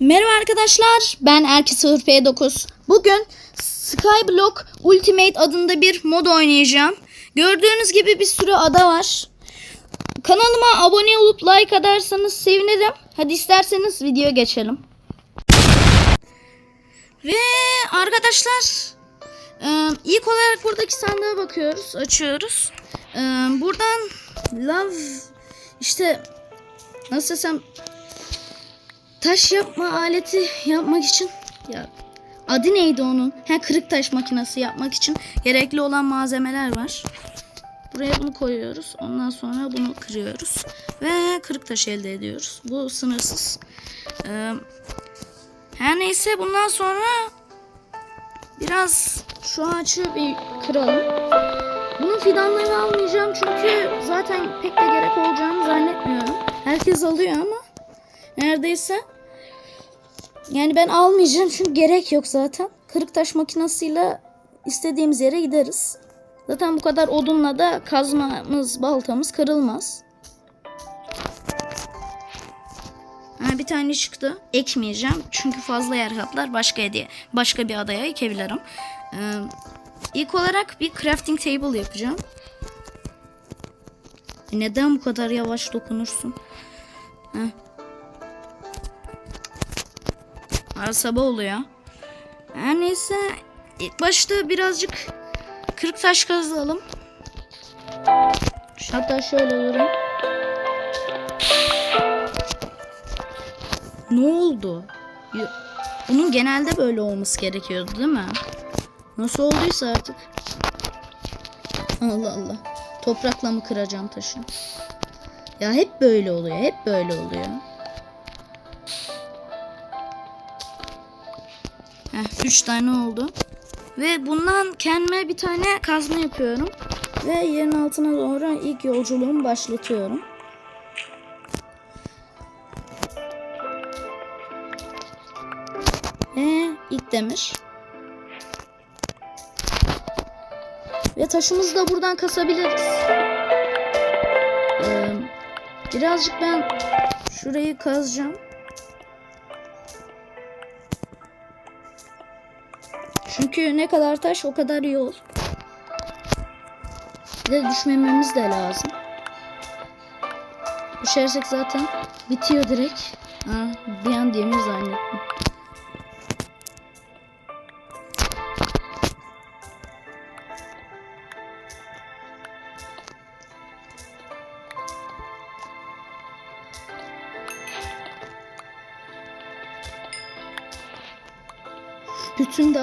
Merhaba arkadaşlar, ben Erkis P9. Bugün Skyblock Ultimate adında bir mod oynayacağım. Gördüğünüz gibi bir sürü ada var. Kanalıma abone olup like atarsanız sevinirim. Hadi isterseniz video geçelim. Ve arkadaşlar e, ilk olarak buradaki sandığa bakıyoruz, açıyoruz. E, buradan love işte nasıl desem taş yapma aleti yapmak için ya adı neydi onun? Ha kırık taş makinesi yapmak için gerekli olan malzemeler var. Buraya bunu koyuyoruz. Ondan sonra bunu kırıyoruz ve kırık taş elde ediyoruz. Bu sınırsız. Ee, her neyse bundan sonra biraz şu ağaçı bir kıralım. Bunun fidanlarını almayacağım çünkü zaten pek de gerek olacağını zannetmiyorum. Herkes alıyor ama neredeyse. Yani ben almayacağım çünkü gerek yok zaten. Kırık taş makinesiyle istediğimiz yere gideriz. Zaten bu kadar odunla da kazmamız, baltamız kırılmaz. Ha, bir tane çıktı. Ekmeyeceğim çünkü fazla yer kaplar. Başka hediye, başka bir adaya ekebilirim. Ee, ilk olarak bir crafting table yapacağım. Neden bu kadar yavaş dokunursun? Heh. Aa, sabah oluyor. Her neyse ilk başta birazcık kırık taş kazalım. Hatta şöyle olurum. Ne oldu? Bunun genelde böyle olması gerekiyordu değil mi? Nasıl olduysa artık. Allah Allah. Toprakla mı kıracağım taşı? Ya hep böyle oluyor. Hep böyle oluyor. Heh, üç tane oldu. Ve bundan kendime bir tane kazma yapıyorum. Ve yerin altına doğru ilk yolculuğumu başlatıyorum. Ve ilk demir. Ve taşımızı da buradan kasabiliriz. Ee, birazcık ben şurayı kazacağım. Çünkü ne kadar taş o kadar yol. Bir de düşmememiz de lazım. Düşersek zaten bitiyor direkt. Ha, bir an demir zannettim.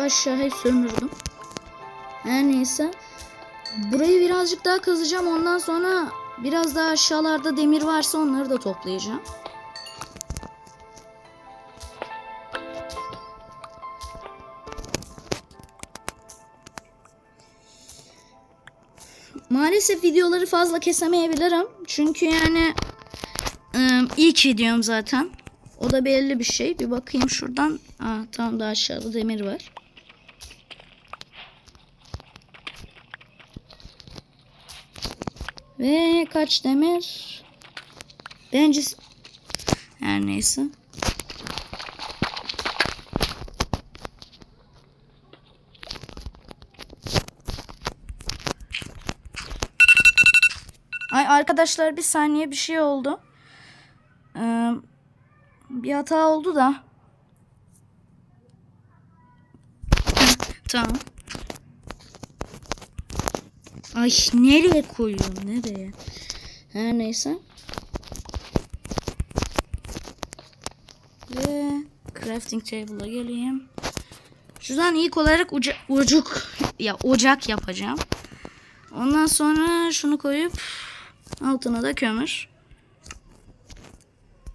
Aşağıya sömürdüm. Her neyse. Burayı birazcık daha kazacağım. Ondan sonra biraz daha aşağılarda demir varsa onları da toplayacağım. Maalesef videoları fazla kesemeyebilirim. Çünkü yani ıı, ilk videom zaten. O da belli bir şey. Bir bakayım şuradan. Aa, tam da aşağıda demir var. Ve kaç demir? Bence her neyse. Ay arkadaşlar bir saniye bir şey oldu. Ee, bir hata oldu da. tamam. Ay nereye koyuyorum nereye? Her neyse. Ve crafting table'a geleyim. Şuradan ilk olarak uca, ucuk ya ocak yapacağım. Ondan sonra şunu koyup altına da kömür.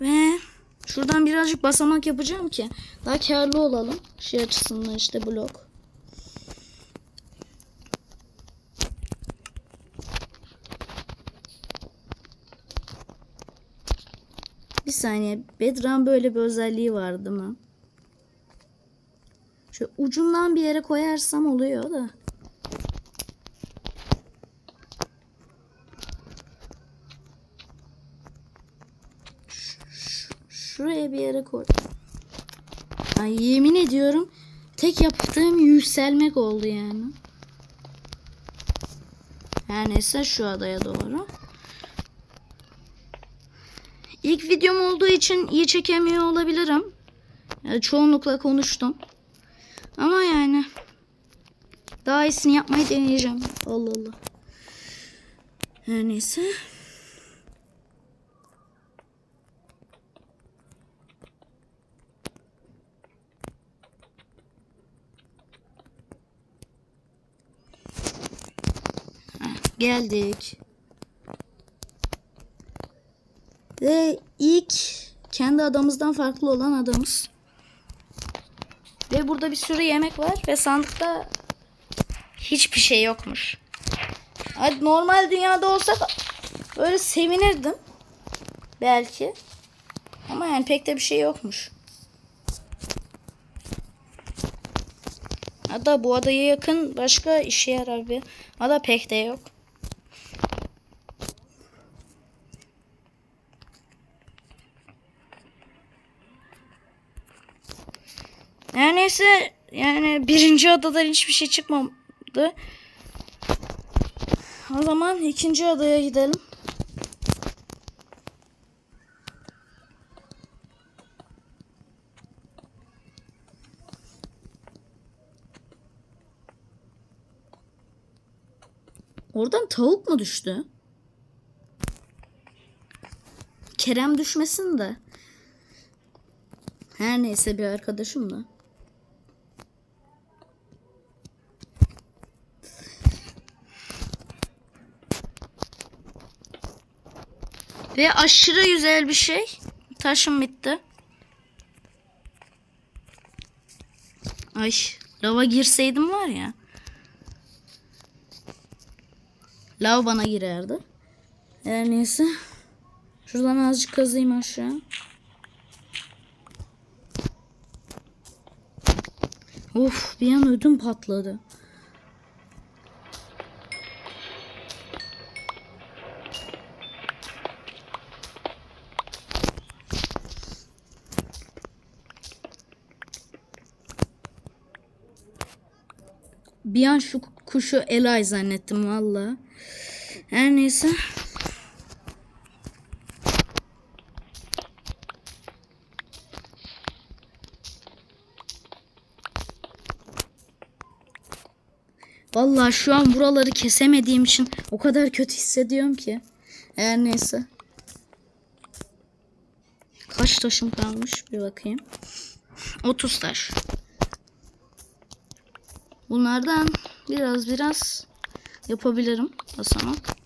Ve şuradan birazcık basamak yapacağım ki daha karlı olalım. Şey açısından işte blok. Saniye. Bedran böyle bir özelliği var değil mi? Şu ucundan bir yere koyarsam oluyor da. Şuraya bir yere koy. ya. Yemin ediyorum tek yaptığım yükselmek oldu yani. Her neyse şu adaya doğru. İlk videom olduğu için iyi çekemiyor olabilirim. Yani çoğunlukla konuştum. Ama yani daha iyisini yapmayı deneyeceğim. Allah Allah. Her neyse. Geldik. Ve ilk kendi adamızdan farklı olan adamız. Ve burada bir sürü yemek var ve sandıkta hiçbir şey yokmuş. Hadi normal dünyada olsak böyle sevinirdim. Belki. Ama yani pek de bir şey yokmuş. Hatta bu adaya yakın başka işe yarar bir ada pek de yok. Her neyse yani birinci adadan hiçbir şey çıkmadı. O zaman ikinci adaya gidelim. Oradan tavuk mu düştü? Kerem düşmesin de. Her neyse bir arkadaşım da. Ve aşırı güzel bir şey. Taşım bitti. Ay lava girseydim var ya. Lav bana girerdi. Her neyse. Şuradan azıcık kazayım aşağı. Of bir an ödüm patladı. Bir an şu kuşu Elay zannettim valla. Her neyse. Vallahi şu an buraları kesemediğim için o kadar kötü hissediyorum ki. Her neyse. Kaç taşım kalmış bir bakayım. 30 taş. Bunlardan biraz biraz yapabilirim basamak.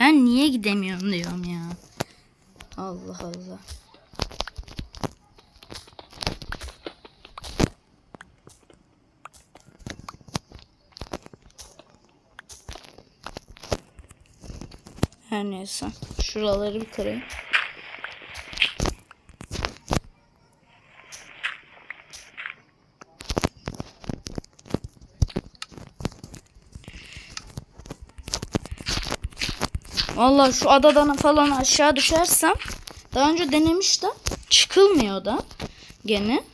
Ben niye gidemiyorum diyorum ya. Allah Allah. Her neyse. Şuraları bir kırayım. Vallahi şu adadan falan aşağı düşersem daha önce denemiştim. Çıkılmıyor da gene.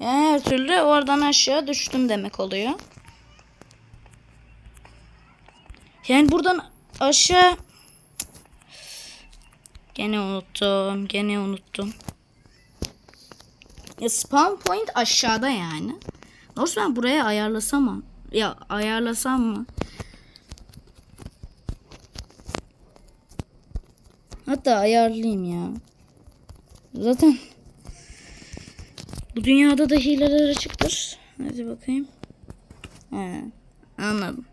Yani her türlü oradan aşağı düştüm demek oluyor. Yani buradan aşağı gene unuttum. Gene unuttum. Ya spawn point aşağıda yani. Doğrusu ben buraya ayarlasam mı? Ya ayarlasam mı? Hatta ayarlayayım ya. Zaten bu dünyada da hileler açıktır. Hadi bakayım. He, anladım.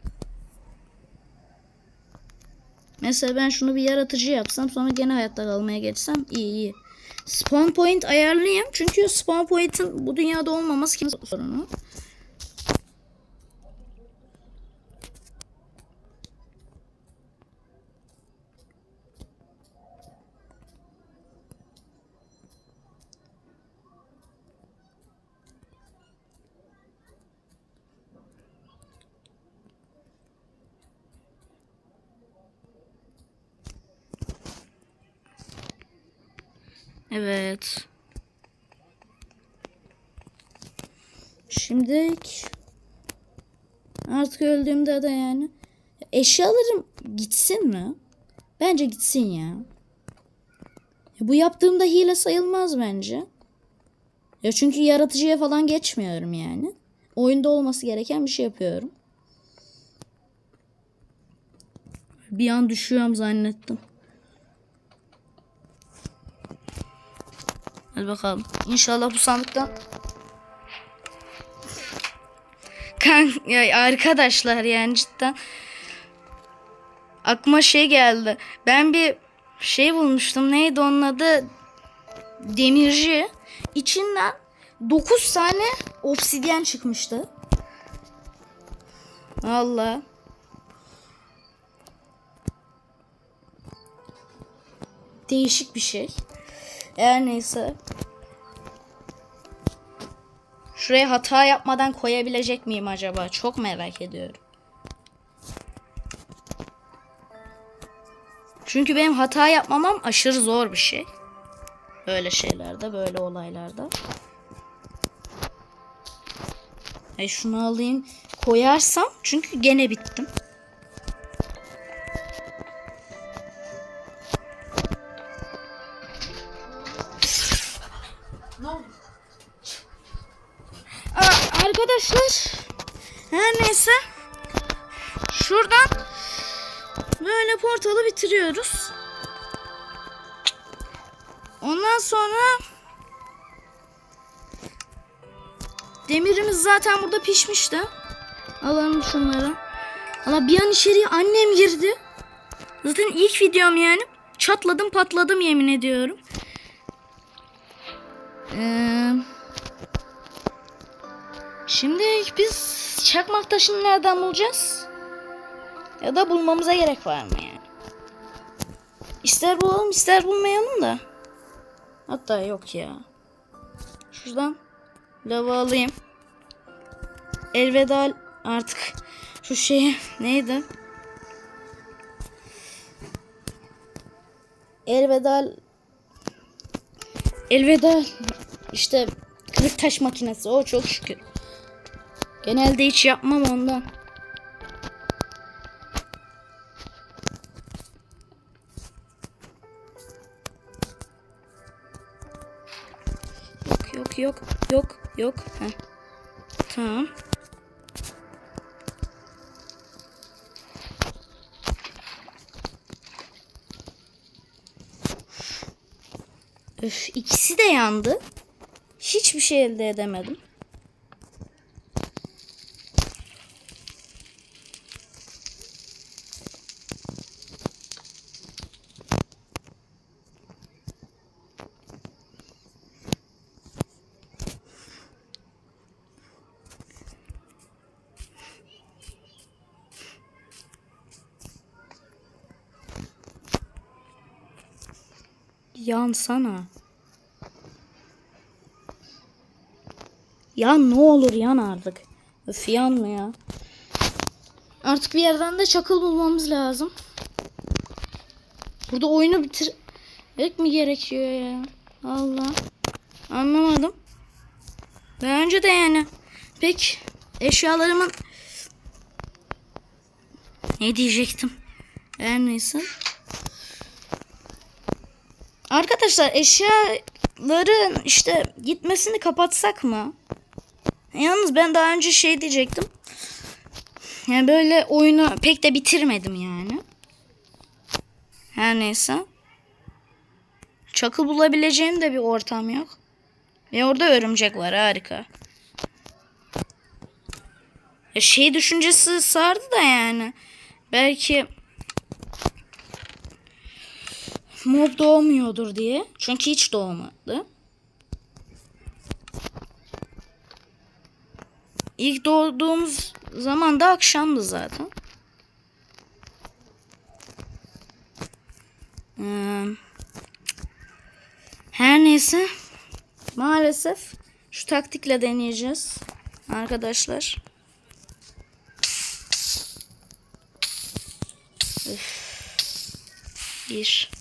Mesela ben şunu bir yaratıcı yapsam sonra gene hayatta kalmaya geçsem iyi iyi. Spawn point ayarlayayım. Çünkü spawn point'in bu dünyada olmaması kim sorunu. Evet. Şimdilik artık öldüğümde de yani eşyalarım gitsin mi? Bence gitsin. Ya Bu yaptığımda hile sayılmaz bence. Ya çünkü yaratıcıya falan geçmiyorum yani. Oyunda olması gereken bir şey yapıyorum. Bir an düşüyorum zannettim. Hadi bakalım. İnşallah bu sandıktan Kan ya arkadaşlar yani cidden aklıma şey geldi. Ben bir şey bulmuştum. Neydi onun adı? Demirci. İçinden 9 tane obsidyen çıkmıştı. Valla. Değişik bir şey. Her neyse. Şuraya hata yapmadan koyabilecek miyim acaba? Çok merak ediyorum. Çünkü benim hata yapmamam aşırı zor bir şey. Böyle şeylerde, böyle olaylarda. E şunu alayım, koyarsam çünkü gene bittim. Portalı bitiriyoruz. Ondan sonra demirimiz zaten burada pişmişti. Alalım şunları. Valla bir an içeriye annem girdi. Zaten ilk videom yani. Çatladım patladım yemin ediyorum. Eee... Şimdi biz çakmak taşını nereden bulacağız? Ya da bulmamıza gerek var mı yani? İster bulalım ister bulmayalım da. Hatta yok ya. Şuradan lava alayım. Elveda artık şu şey neydi? Elveda Elveda işte kırık taş makinesi o çok şükür. Genelde hiç yapmam ondan. Yok yok yok. Heh. Tamam. Öf ikisi de yandı. Hiçbir şey elde edemedim. Yansana. Ya ne olur yan artık. Öf yanma ya. Artık bir yerden de çakıl bulmamız lazım. Burada oyunu bitirmek mi gerekiyor ya? Allah. Anlamadım. Daha önce de yani. Pek eşyalarımın ne diyecektim? Her neyse. Arkadaşlar eşyaların işte gitmesini kapatsak mı? Yalnız ben daha önce şey diyecektim. Yani böyle oyunu pek de bitirmedim yani. Her neyse. Çakıl bulabileceğim de bir ortam yok. Ve orada örümcek var harika. Ya şey düşüncesi sardı da yani. Belki mob doğmuyordur diye. Çünkü hiç doğmadı. İlk doğduğumuz zaman da akşamdı zaten. Her neyse. Maalesef şu taktikle deneyeceğiz. Arkadaşlar. Üf. Bir.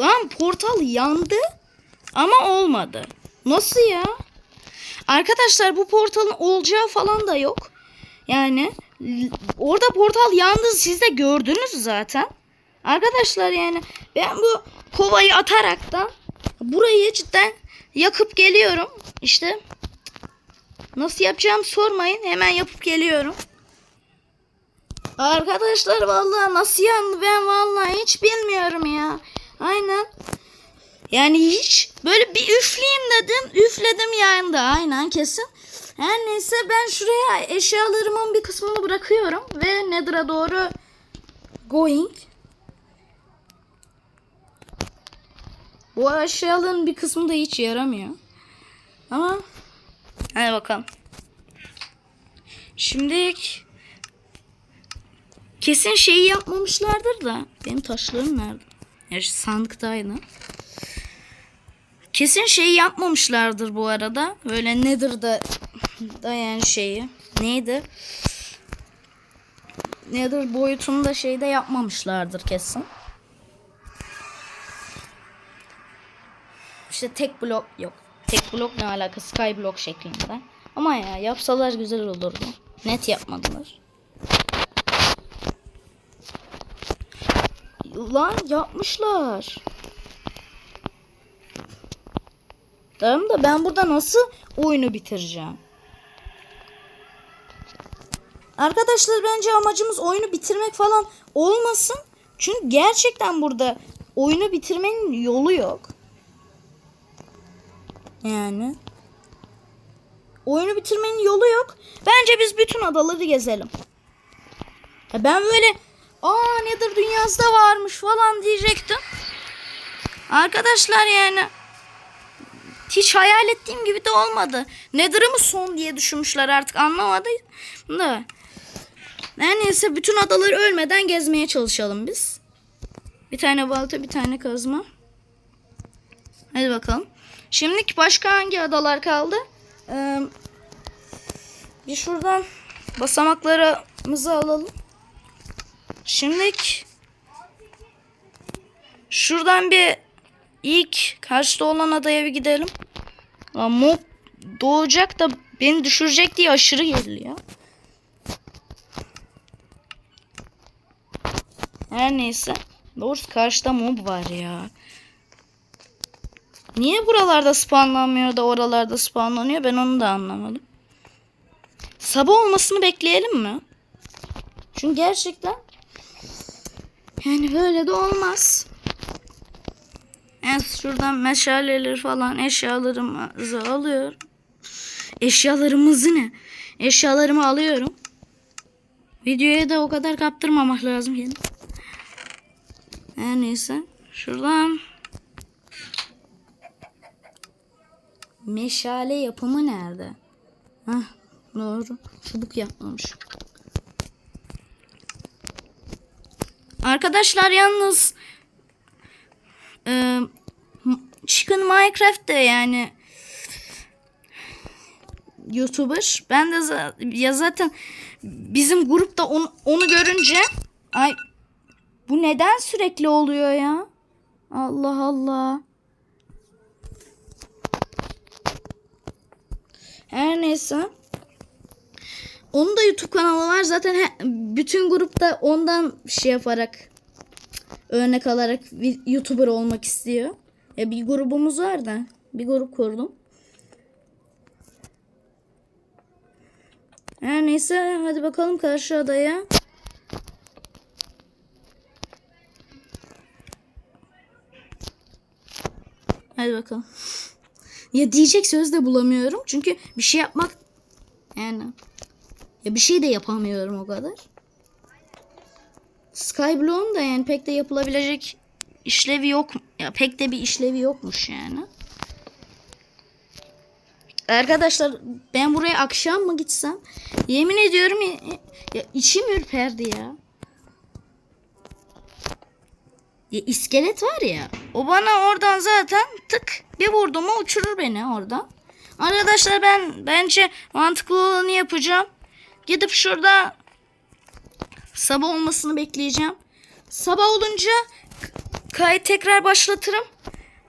Lan portal yandı ama olmadı. Nasıl ya? Arkadaşlar bu portalın olacağı falan da yok. Yani orada portal yandı siz de gördünüz zaten. Arkadaşlar yani ben bu kovayı ataraktan burayı cidden yakıp geliyorum. İşte nasıl yapacağımı sormayın. Hemen yapıp geliyorum. Arkadaşlar vallahi nasıl yandı ben vallahi hiç bilmiyorum ya. Aynen. Yani hiç böyle bir üfleyeyim dedim. Üfledim yandı aynen kesin. Her neyse ben şuraya eşyalarımın bir kısmını bırakıyorum. Ve Nether'a doğru going. Bu eşyaların bir kısmı da hiç yaramıyor. Ama hadi bakalım. Şimdi kesin şeyi yapmamışlardır da benim taşlarım nerede? Ya şu sandıktaydı. Kesin şeyi yapmamışlardır bu arada. Böyle nedir da da yani şeyi. Neydi? Nedir boyutunda şeyde yapmamışlardır kesin. İşte tek blok yok. Tek blok ne alakası? Sky blok şeklinde. Ama ya yapsalar güzel olurdu. Net yapmadılar. Lan yapmışlar. Tamam da ben burada nasıl oyunu bitireceğim? Arkadaşlar bence amacımız oyunu bitirmek falan olmasın. Çünkü gerçekten burada oyunu bitirmenin yolu yok. Yani. Oyunu bitirmenin yolu yok. Bence biz bütün adaları gezelim. Ben böyle aa nedir dünyası da varmış falan diyecektim. Arkadaşlar yani hiç hayal ettiğim gibi de olmadı. Nether'ı mı son diye düşünmüşler artık anlamadım da. Her neyse bütün adaları ölmeden gezmeye çalışalım biz. Bir tane balta bir tane kazma. Hadi bakalım. Şimdilik başka hangi adalar kaldı? Ee, bir şuradan basamaklarımızı alalım. Şimdilik şuradan bir ilk karşıda olan adaya bir gidelim. Lan mob doğacak da beni düşürecek diye aşırı geriliyor. Her neyse. Doğrusu karşıda mob var ya. Niye buralarda spawnlanmıyor da oralarda spawnlanıyor ben onu da anlamadım. Sabah olmasını bekleyelim mi? Çünkü gerçekten yani böyle de olmaz. Evet şuradan meşaleleri falan eşyalarımızı alıyorum. Eşyalarımızı ne? Eşyalarımı alıyorum. Videoya da o kadar kaptırmamak lazım yani. Her neyse. Şuradan meşale yapımı nerede? Hah doğru. Çubuk yapmamış. Arkadaşlar yalnız e, Chicken Minecraft de yani YouTuber. Ben de za- ya zaten bizim grupta onu, onu görünce ay bu neden sürekli oluyor ya? Allah Allah. Her neyse. Onun da YouTube kanalı var. Zaten he- bütün grupta ondan şey yaparak örnek alarak YouTuber olmak istiyor. Ya bir grubumuz var da bir grup kurdum. Her neyse hadi bakalım karşı adaya. Hadi bakalım. Ya diyecek söz de bulamıyorum. Çünkü bir şey yapmak yani ya bir şey de yapamıyorum o kadar. Skyblock'un da yani pek de yapılabilecek işlevi yok. Ya pek de bir işlevi yokmuş yani. Arkadaşlar ben buraya akşam mı gitsem? Yemin ediyorum ya, ya içim ürperdi ya. Ya iskelet var ya. O bana oradan zaten tık bir vurdu mu uçurur beni oradan. Arkadaşlar ben bence mantıklı olanı yapacağım. Gidip şurada sabah olmasını bekleyeceğim. Sabah olunca kayıt tekrar başlatırım.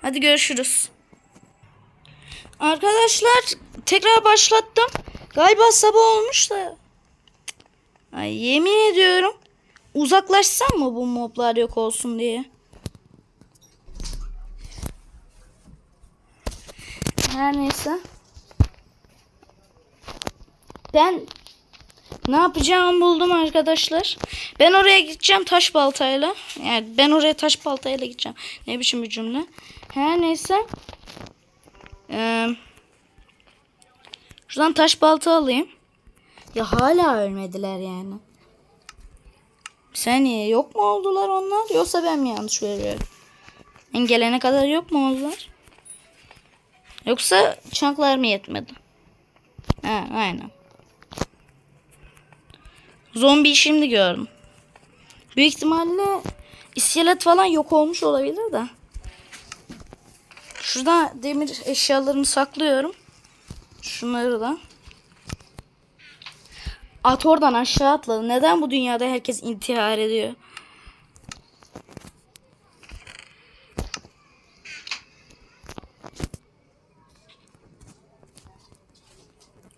Hadi görüşürüz. Arkadaşlar tekrar başlattım. Galiba sabah olmuş da. Ay yemin ediyorum. Uzaklaşsam mı bu moblar yok olsun diye. Her neyse. Ben ne yapacağımı buldum arkadaşlar. Ben oraya gideceğim taş baltayla. Yani ben oraya taş baltayla gideceğim. Ne biçim bir cümle. Her neyse. Ee, şuradan taş balta alayım. Ya hala ölmediler yani. Bir saniye yok mu oldular onlar? Yoksa ben mi yanlış görüyorum? Ben gelene kadar yok mu oldular? Yoksa çanklar mı yetmedi? Ha, aynen. Zombi şimdi gördüm. Büyük ihtimalle iskelet falan yok olmuş olabilir de. Şurada demir eşyalarımı saklıyorum. Şunları da. At oradan aşağı atladı. Neden bu dünyada herkes intihar ediyor?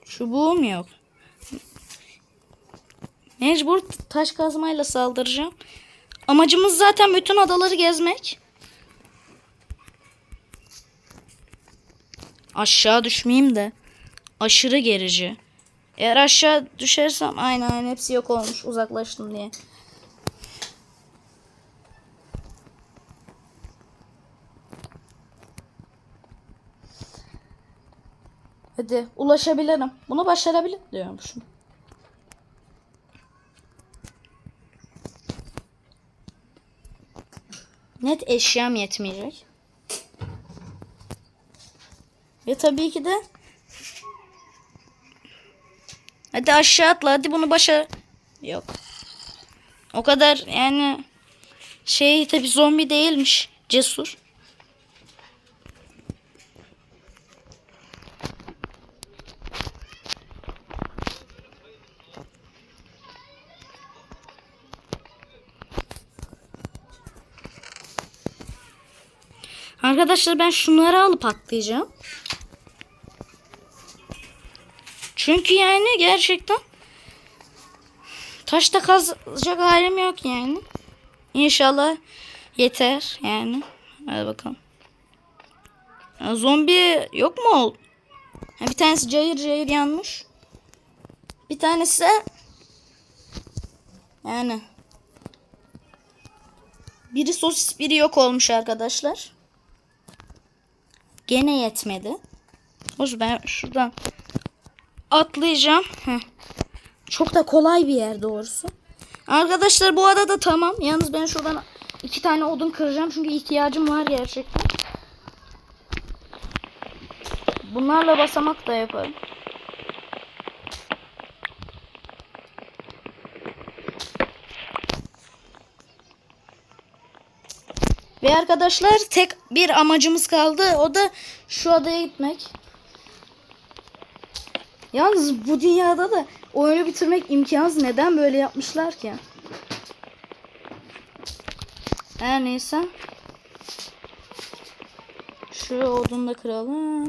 Çubuğum yok. Mecbur taş kazmayla saldıracağım. Amacımız zaten bütün adaları gezmek. Aşağı düşmeyeyim de. Aşırı gerici. Eğer aşağı düşersem aynen aynen hepsi yok olmuş uzaklaştım diye. Hadi ulaşabilirim. Bunu başarabilir diyormuşum. Net eşyam yetmeyecek. Ve tabii ki de Hadi aşağı atla. Hadi bunu başa Yok. O kadar yani şey tabii zombi değilmiş. Cesur. Arkadaşlar ben şunları alıp atlayacağım. Çünkü yani gerçekten taşta kazacak halim yok yani. İnşallah yeter yani. Hadi bakalım. Ya zombi yok mu? Ha, bir tanesi cayır cayır yanmış. Bir tanesi yani biri sosis biri yok olmuş arkadaşlar. Gene yetmedi. O yüzden ben şuradan atlayacağım. Heh. Çok da kolay bir yer doğrusu. Arkadaşlar bu arada tamam. Yalnız ben şuradan iki tane odun kıracağım. Çünkü ihtiyacım var gerçekten. Bunlarla basamak da yaparım. Ve arkadaşlar tek bir amacımız kaldı. O da şu adaya gitmek. Yalnız bu dünyada da oyunu bitirmek imkansız. Neden böyle yapmışlar ki? Her neyse. Şu odunu da kıralım.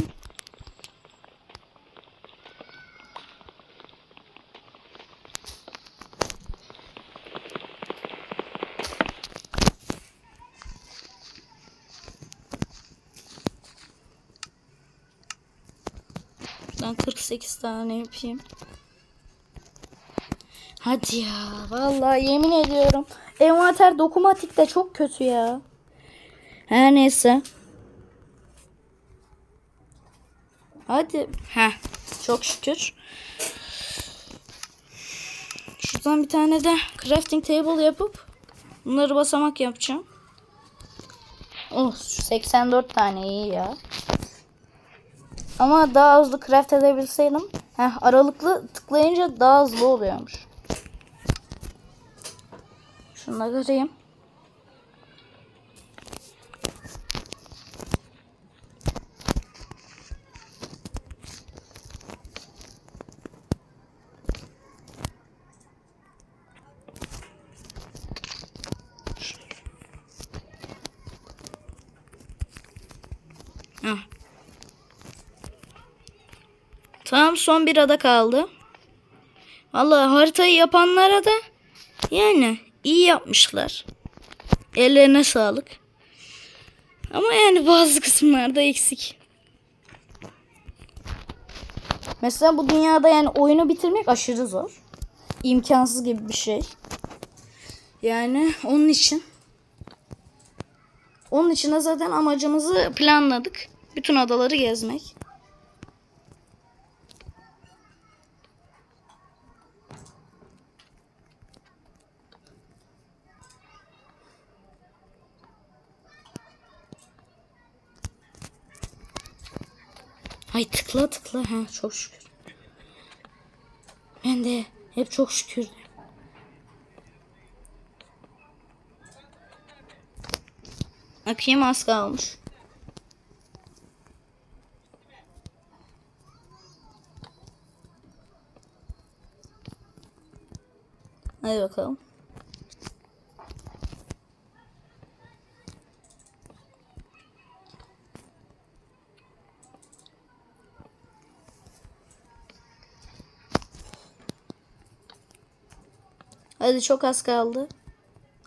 Buradan 48 tane yapayım. Hadi ya. Vallahi yemin ediyorum. Envanter dokumatik de çok kötü ya. Her neyse. Hadi. Heh. Çok şükür. Şuradan bir tane de crafting table yapıp bunları basamak yapacağım. Oh 84 tane iyi ya. Ama daha hızlı craft edebilseydim. Heh, aralıklı tıklayınca daha hızlı oluyormuş. Şunu da göreyim. Heh. Tamam son bir ada kaldı. Vallahi haritayı yapanlara da yani iyi yapmışlar. Ellerine sağlık. Ama yani bazı kısımlarda eksik. Mesela bu dünyada yani oyunu bitirmek aşırı zor. İmkansız gibi bir şey. Yani onun için onun için de zaten amacımızı planladık. Bütün adaları gezmek. Ay tıkla tıkla. Ha çok şükür. Ben de hep çok şükür. Bakayım az kalmış. Hadi bakalım. Hadi çok az kaldı.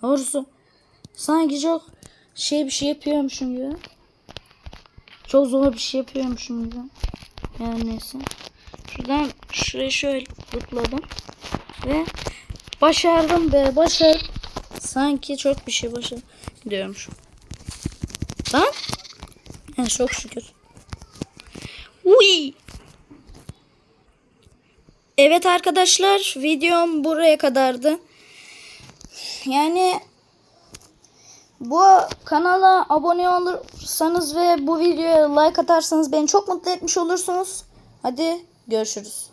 Doğrusu sanki çok şey bir şey yapıyormuşum gibi. Çok zor bir şey yapıyormuşum gibi. Yani neyse. Şuradan şuraya şöyle tıkladım. Ve başardım be başar. Sanki çok bir şey başardım diyormuşum. Lan. Yani çok şükür. Uy. Evet arkadaşlar videom buraya kadardı. Yani bu kanala abone olursanız ve bu videoya like atarsanız beni çok mutlu etmiş olursunuz. Hadi görüşürüz.